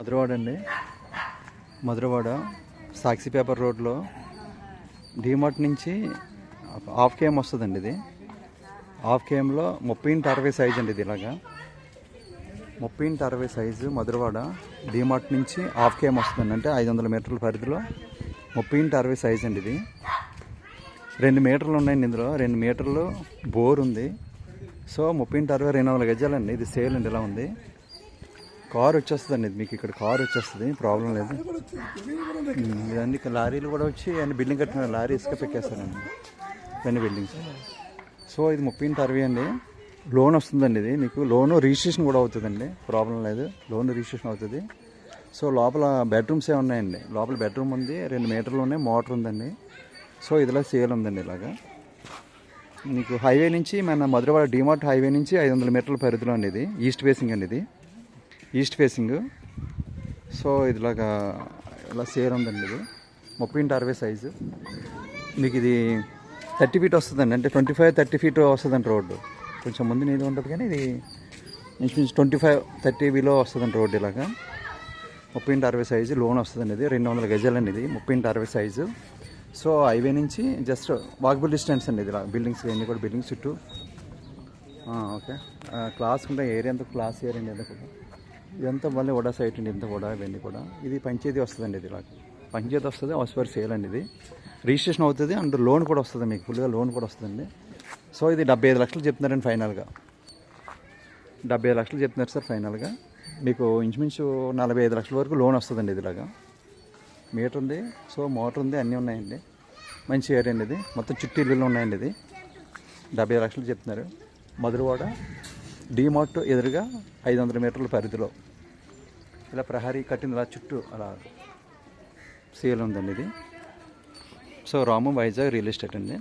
మధురవాడ అండి మధురవాడ సాక్షి పేపర్ రోడ్లో డిమార్ట్ నుంచి హాఫ్ కేఎం వస్తుందండి ఇది. హాఫ్ కేఎంలో ముప్పై ఇంటి అరవై సైజ్ అండి ఇది ఇలాగా. ముప్పై ఇంటి అరవై సైజు మధురవాడ డిమార్ట్ నుంచి హాఫ్ కేఎం వస్తుందండి. అంటే ఐదు వందల మీటర్ల పరిధిలో ముప్పై ఇంటి అరవై సైజ్ అండి ఇది. రెండు మీటర్లు ఉన్నాయండి ఇందులో. రెండు మీటర్లు బోర్ ఉంది. సో ముప్పై ఇంటి అరవై రెండు వందల గజాలండి. ఇది సేల్ అండి ఇలా ఉంది. కార్ వచ్చేస్తుందండి మీకు ఇక్కడ కార్ వచ్చేస్తుంది ప్రాబ్లం లేదు. ఇవన్నీ లారీలు కూడా వచ్చి అన్ని బిల్డింగ్ కట్టిన లారీ ఇసుక పెట్టేస్తారండి. ఇవన్నీ బిల్డింగ్స్. సో ఇది ముప్పై ఇంటి అరవై అండి. లోన్ వస్తుందండి ఇది. మీకు లోన్ రిజిస్ట్రేషన్ కూడా అవుతుందండి. ప్రాబ్లం లేదు. లోన్ రిజిస్ట్రేషన్ అవుతుంది. సో లోపల బెడ్రూమ్స్ ఏ ఉన్నాయండి? లోపల బెడ్రూమ్ ఉంది రెండు మీటర్లు ఉన్నాయి మోటార్ ఉందండి. సో ఇదిలా సేల్ ఉందండి ఇలాగా. మీకు హైవే నుంచి మన మధురవాడ డిమార్ట్ హైవే నుంచి ఐదు వందల మీటర్ల పరిధిలో అండి ఇది. ఈస్ట్ ఫేసింగ్ అండి ఇది. East facing. సో ఇదిలాగా ఇలా సేల్ ఉందండి ఇది. ముప్పై ఇంటి అరవై సైజు మీకు ఇది థర్టీ ఫీట్ వస్తుందండి. అంటే ట్వంటీ ఫైవ్ థర్టీ ఫీట్ వస్తుందండి రోడ్డు. కొంచెం ముందు నీది ఉంటుంది కానీ ఇది ఇంచుమించు ట్వంటీ ఫైవ్ థర్టీ బిలో వస్తుందండి రోడ్డు ఇలాగా. ముప్పై ఇంటి అరవై సైజు లోన్ వస్తుందండి ఇది. రెండు వందల గజాలండి ఇది. ముప్పై ఇంటి అరవై సైజు సో హైవే నుంచి జస్ట్ వాకబుల్ డిస్టెన్స్ అండి ఇది. బిల్డింగ్స్ ఇవన్నీ కూడా బిల్డింగ్స్ చుట్టూ. ఓకే. క్లాస్ ఉంటే ఏరియా అంతా క్లాస్ ఏరియా అండి కూడా ఇదంతా మళ్ళీ వడా సైట్ అండి ఇంత వడా ఇవన్నీ కూడా. ఇది పంచాయతీ వస్తుందండి ఇది ఇలా పంచాయతీ వస్తుంది హౌస్ ఫర్ సేల్ అండి ఇది. రిజిస్ట్రేషన్ అవుతుంది అండ్ లోన్ కూడా వస్తుంది మీకు. ఫుల్గా లోన్ కూడా వస్తుందండి. సో ఇది డెబ్బై ఐదు లక్షలు చెప్తున్నారండి ఫైనల్గా. డెబ్బై ఐదు లక్షలు చెప్తున్నారు సార్ ఫైనల్గా. మీకు ఇంచుమించు నలభై ఐదు లక్షల వరకు లోన్ వస్తుందండి ఇదిలాగా. మీటర్ ఉంది సో మోటార్ ఉంది అన్నీ ఉన్నాయండి. మంచి ఏరియా అండి ఇది. మొత్తం చుట్టూ ఇల్లులు ఉన్నాయండి ఇది. డెబ్బై ఐదు లక్షలు చెప్తున్నారు. మధురవాడ డీమార్ట్ ఎదురుగా ఐదు వందల మీటర్ల పరిధిలో. ఇలా ప్రహరీ కట్టింది అలా చుట్టూ అలా సేల్ ఉందండి ఇది. So Ramu Vizag real estate అండి.